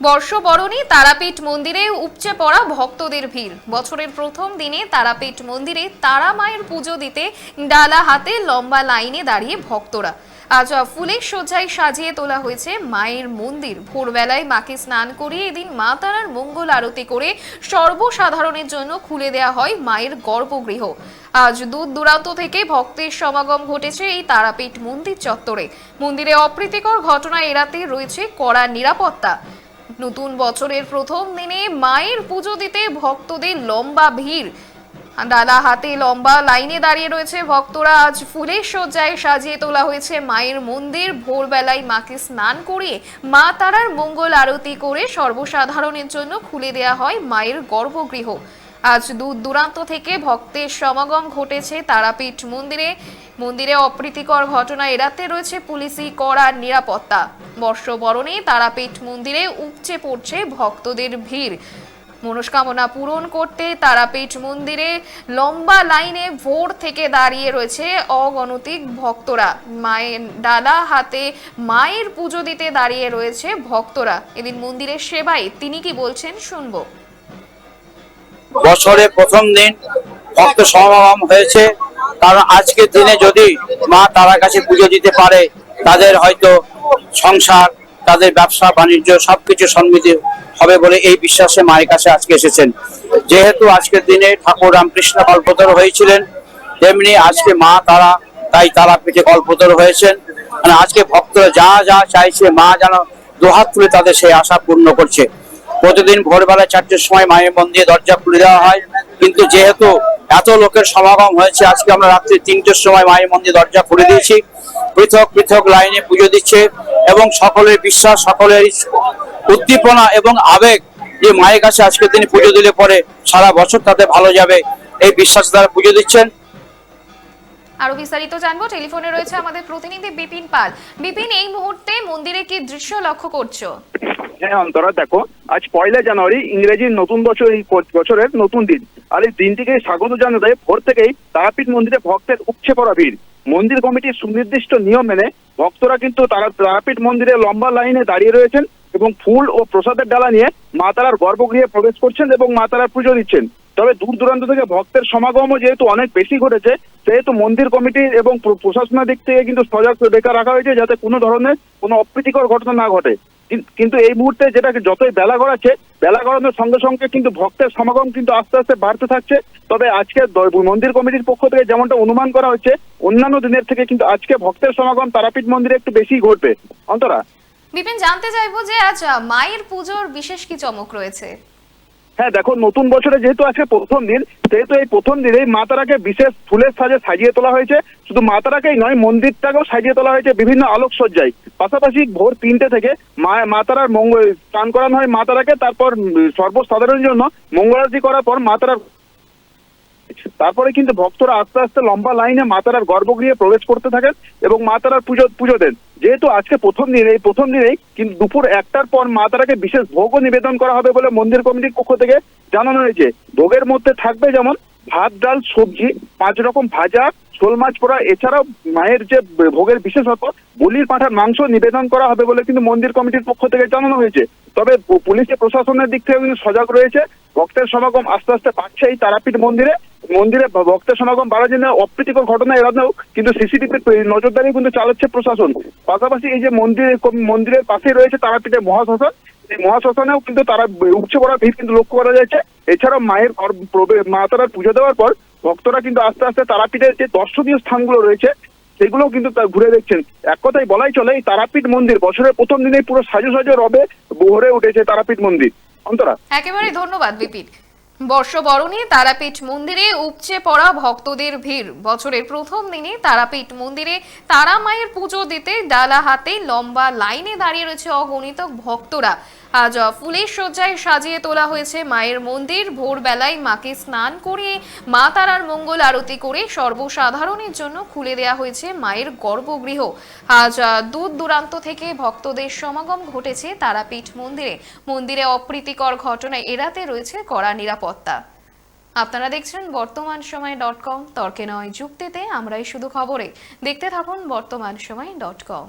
বর্ষবরণী তারাপীঠ মন্দিরে উপচে পড়া ভক্তদের ভিড়। বছরের প্রথম দিনে তারাপীঠ মন্দিরে তারা মায়ের পুজো দিতে ডালা হাতে লম্বা লাইনে দাঁড়িয়ে ভক্তরা। আজ ফুলের সজ্জায় সাজিয়ে তোলা হয়েছে মায়ের মন্দির। ভোরবেলায় মাকে স্নান করিয়ে এদিন মা তারার মঙ্গল আরতি করে সর্বসাধারণের জন্য খুলে দেওয়া হয় মায়ের গর্ভগৃহ। আজ দূর দূরান্ত থেকে ভক্তের সমাগম ঘটেছে এই তারাপীঠ মন্দির চত্বরে। মন্দিরে অপ্রীতিকর ঘটনা এড়াতে রয়েছে কড়া নিরাপত্তা। নতুন বছরের প্রথম দিনে মায়ের পুজো দিতে ভক্তদের লম্বা ভিড়। ডালা হাতে লম্বা লাইনে দাঁড়িয়ে রয়েছে ভক্তরা। আজ ফুলের সজ্জায় সাজিয়ে তোলা হয়েছে মায়ের মন্দির। ভোরবেলায় মাকে স্নান করিয়ে মা তারার মঙ্গল আরতি করে সর্বসাধারণের জন্য খুলে দেয়া হয় মায়ের গর্ভগৃহ। আজ দূর দূরান্ত থেকে ভক্তের সমাগম ঘটেছে তারাপীঠ মন্দিরে। মন্দিরে অপ্রীতিকর ঘটনা এড়াতে রয়েছে পুলিশি কড়া নিরাপত্তা। বর্ষবরণে তারাপীঠ মন্দিরে উপচে পড়ছে ভক্তদের ভিড়। মনস্কামনা পূরণ করতে তারাপীঠ মন্দিরে লম্বা লাইনে ভোর থেকে দাঁড়িয়ে রয়েছে অগণতিক ভক্তরা। মায়ের ডালা হাতে মায়ের পুজো দিতে দাঁড়িয়ে রয়েছে ভক্তরা। এদিন মন্দিরের সেবায় তিনি কি বলছেন শুনব। বছরের প্রথম দিন ভক্ত সমাগম হয়েছে। কারণ আজকের দিনে যদি মা তারা কাছে পুজো দিতে পারে, তাদের হয়তো সংসার, তাদের ব্যবসা, বাণিজ্য সবকিছু সমৃদ্ধি হবে বলে এই বিশ্বাসে মায়ের কাছে আজকে এসেছেন। যেহেতু আজকের দিনে ঠাকুর রামকৃষ্ণ কল্পতর হয়েছিলেন, তেমনি আজকে মা তারা, তাই তারা পিঠে কল্পতর হয়েছেন। মানে আজকে ভক্তরা যা যা চাইছে, মা যেন দুহাত তুলে তাদের সেই আশা পূর্ণ করছে। প্রতিদিন ভোরবেলা চারটের সময় মায়ের মন্দিরে দরজা খুলে দেওয়া হয়। কিন্তু যেহেতু এত লোকের সমাগম হয়েছে, আজকে আমরা রাত্রি তিনটের সময় মায়ের মন্দিরে দরজা খুলে দিয়েছি। পৃথক পৃথক লাইনে পুজো দিচ্ছে এবং সকলের বিশ্বাস, সকলের উদ্দীপনা এবং আবেগ যে মায়ের কাছে আজকের দিনে পুজো দিলে পরে সারা বছর তাতে ভালো যাবে, এই বিশ্বাস দ্বারা পুজো দিচ্ছেন। আরও বিস্তারিত জানব। টেলিফোনে রয়েছে আমাদের প্রতিনিধি বিপিন পাল। বিপিন, এই মুহূর্তে মন্দিরে কি দৃশ্য লক্ষ্য করছ? হ্যাঁ অন্তরা, দেখো, আজ পয়লা জানুয়ারি, ইংরেজির নতুন বছর, এই বছরের নতুন দিন। আর এই দিনটিকে স্বাগত জানাতে ভোর থেকেই তারাপীঠ মন্দিরে ভক্তের উপচে পড়া ভিড়। মন্দির কমিটির সুনির্দিষ্ট নিয়ম মেনে ভক্তরা কিন্তু তারা তারাপীঠ মন্দিরে লম্বা লাইনে দাঁড়িয়ে রয়েছেন এবং ফুল ও প্রসাদের ডালা নিয়ে মা তারার গর্ভগৃহে প্রবেশ করছেন এবং মা তারার পুজো দিচ্ছেন। তবে দূর দূরান্ত থেকে ভক্তের সমাগমও যেহেতু অনেক বেশি ঘটেছে, সেহেতু মন্দির কমিটি এবং প্র- প্রশাসনের দিক থেকে কিন্তু সজাগ রেখা রাখা হয়েছে যাতে কোনো ধরনের কোনো অপ্রীতিকর ঘটনা না ঘটে। কিন্তু এই মুহূর্তে যেটা যতই বেলা গড়াচ্ছে, বেলা গড়ানোর সঙ্গে সঙ্গে কিন্তু ভক্তের সমাগম কিন্তু আস্তে আস্তে বাড়তে থাকছে। তবে আজকে মন্দির কমিটির পক্ষ থেকে যেমনটা অনুমান করা হচ্ছে, অন্যান্য দিনের থেকে কিন্তু আজকে ভক্তের সমাগম তারাপীঠ মন্দিরে একটু বেশি ঘটবে। অন্তরা? বিপিন, জানতে চাইব যে আজ মায়ের পুজোর বিশেষ কি চমক রয়েছে? হ্যাঁ দেখো, নতুন বছরে যেহেতু আছে প্রথম দিন, সেহেতু এই প্রথম দিনেই মা তারাকে বিশেষ ফুলের সাজে সাজিয়ে তোলা হয়েছে। শুধু মা তারাকেই নয়, মন্দিরটাকেও সাজিয়ে তোলা হয়েছে বিভিন্ন আলোকসজ্জায়। পাশাপাশি ভোর তিনটে থেকে মা মা তারার মঙ্গল, স্নান করানো হয় মা তারাকে, তারপর সর্বসাধারণের জন্য মঙ্গলারতি করার পর মা তারার তারপরে কিন্তু ভক্তরা আস্তে আস্তে লম্বা লাইনে মাতারার গর্ভগৃহে প্রবেশ করতে থাকেন এবং মাতারার পুজো পুজো দেন। যেহেতু আজকে প্রথম দিন, এই প্রথম দিনেই কিন্তু দুপুর একটার পর মাতারাকে বিশেষ ভোগও নিবেদন করা হবে বলে মন্দির কমিটির পক্ষ থেকে জানানো হয়েছে। ভোগের মধ্যে থাকবে যেমন ভাত, ডাল, সবজি, পাঁচ রকম ভাজা, শোল মাছ পোড়া, এছাড়াও মায়ের যে ভোগের বিশেষত বলির পাঁঠার মাংস নিবেদন করা হবে বলে কিন্তু মন্দির কমিটির পক্ষ থেকে জানানো হয়েছে। তবে পু- পুলিশ প্রশাসনের দিক থেকে কিন্তু সজাগ রয়েছে। ভক্তের সমাগম আস্তে আস্তে বাড়ছে এই তারাপীঠ মন্দিরে। মন্দিরে ভক্তের সমাগম বাড়ার জন্য অপ্রীতিকর ঘটনা এড়ানো কিন্তু সিসিটিভি নজরদারি কিন্তু চালাচ্ছে প্রশাসন। পাশাপাশি এই যে মন্দির মন্দিরের পাশে রয়েছে তারাপীঠের মহাশ্মশান এই মহাশ্মশানেও কিন্তু তারা উপচে পড়া ভিড় কিন্তু লক্ষ্য করা যাচ্ছে। এছাড়াও মায়ের মা তারা পুজো দেওয়ার পর ভক্তরা কিন্তু আস্তে আস্তে তারাপীঠের যে দর্শনীয় স্থানগুলো রয়েছে সেগুলো কিন্তু তা ঘুরে দেখছেন। এক কথাই বলাই চলে, এই তারাপীঠ মন্দির বছরের প্রথম দিনে পুরো সাজো সাজো রবে ভরে উঠেছে তারাপীঠ মন্দির। অন্তরা। একেবারে ধন্যবাদ বিপিন। বর্ষবরণে তারাপীঠ মন্দিরে উপচে পড়া ভক্তদের ভিড়। বছরের প্রথম দিনে তারাপীঠ মন্দিরে তারা মায়ের পুজো দিতে ডালা হাতে লম্বা লাইনে দাঁড়িয়ে রয়েছে অগণিত ভক্তরা। আজ ফুলের সজ্জায় সাজিয়ে তোলা হয়েছে মায়ের মন্দির। ভোরবেলায় মাকে স্নান করিয়ে মা তারার মঙ্গল আরতি করে সর্বসাধারণের জন্য খুলে দেওয়া হয়েছে মায়ের গর্ভগৃহ। আজ দূর দূরান্ত থেকে ভক্তদের সমাগম ঘটেছে তারাপীঠ মন্দিরে। মন্দিরে অপ্রীতিকর ঘটনা এড়াতে রয়েছে কড়া নিরাপত্তা। আপনারা দেখছেন বর্তমান সময় ডট কম। তর্কে নয়, যুক্তিতে আমরাই শুধু খবরে। দেখতে থাকুন বর্তমান সময় ডট কম।